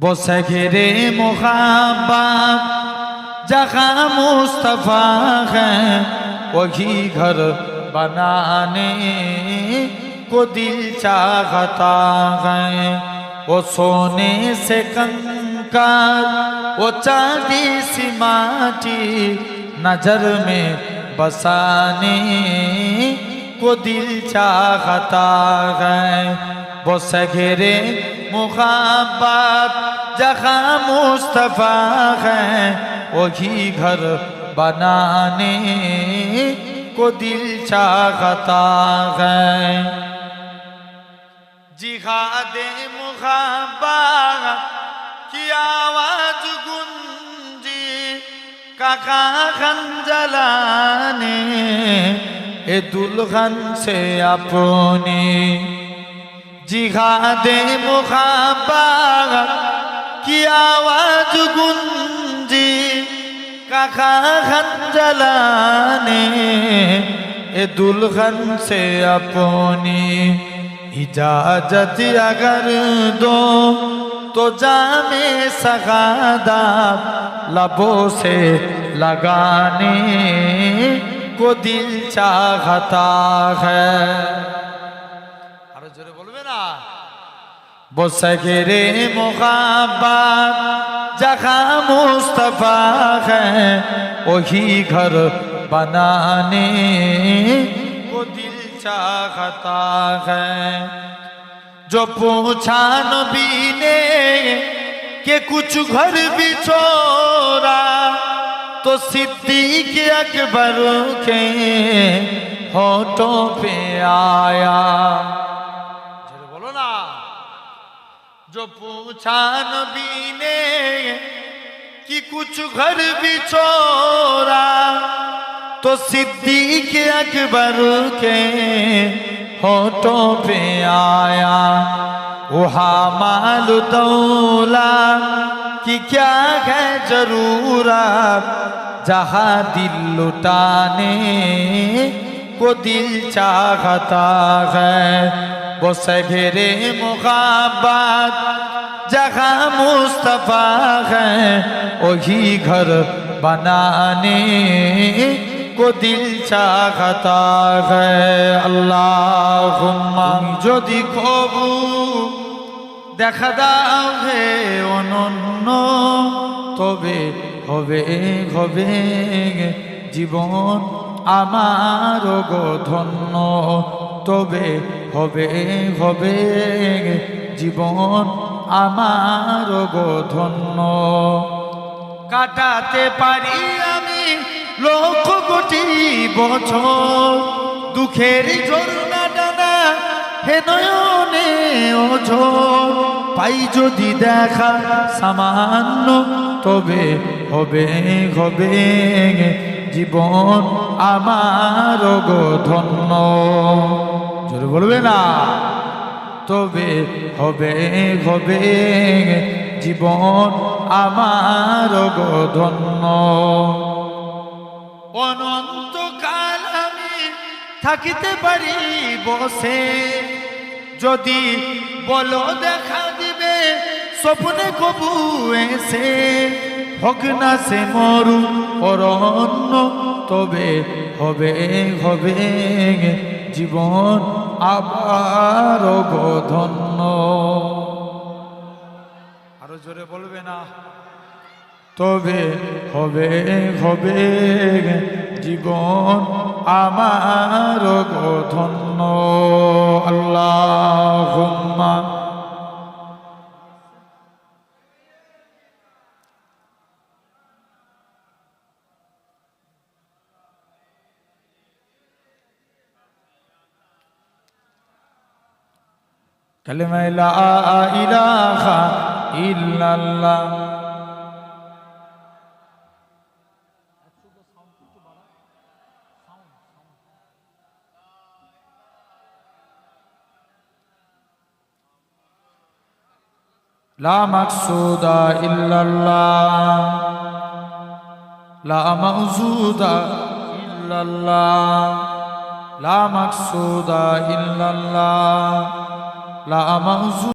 बसे घिरे मुहाबत जहाँ मुस्तफ़ा है वही घर बनाने को दिल चाहता है वो सोने से कंकार वो चांदी सी माटी नज़र में बसाने को दिल चाहता है वो सगेरे मुहाबत जहाँ मुस्तफ़ा है वही घर बनाने को दिल चाहता है जिहादे मुहाबत की आवाज गुंजी काका खंजलाने ए दुल्हन से अपनी जिहादे मुहाबत की आवाज गुंजी काका खंजलाने ए दुल्हन से अपनी इजाजत अगर दो तो जामे सगादा लबों से लगाने को दिल चाहता है بسگرے محبت جہاں مصطفیٰ ہے وہی گھر بنانے کو دل چاہتا ہے جو پوچھا نبی نے کہ کچھ گھر بھی چھوڑا تو صدیق اکبر کے ہوٹوں پہ آیا जो पूछा नबी ने कि कुछ घर भी छोड़ा तो सिद्दीक अकबर के होठों पे आया। वहा माल दौला कि क्या है ज़रूरत जहाँ दिल लुटाने को दिल चाहता है। वो सघेरे मुहाबत जहाँ मुस्तफ़ा है वही घर बनाने को दिल चाहता है আল্লাহুম্মা যদি কবু দেখা দাও হে অনন্য তবে হবে হবে জীবন আমার গো ধন্য তবে হবে হবে জীবন আমার ধন্য। কাটাতে পারি আমি লক্ষ কোটি বছর। দুঃখের ঝর্ণা ডানা হে নয়নে পাই যদি দেখা সামান্য, তবে হবে হবে জীবন আমার ধন্য। বলবে না। তবে হবে হবে জীবন আমার গো ধন্য। অনন্তকাল আমি থাকিতে পারি বসে। যদি বলো দেখা দিবে, স্বপ্নে কবু এসে। হোক না সে মরু অরণ্য, তবে হবে হবে জীবন আবার গো ধন্য। আরও জোরে বলবে না। তবে হবে হবে জীবন আমার গো ধন্য। আল্লাহ كلمة لا إله إلا الله. لا مقصود إلا الله. لا مقصود إلا الله. لا مقصود إلا الله. লা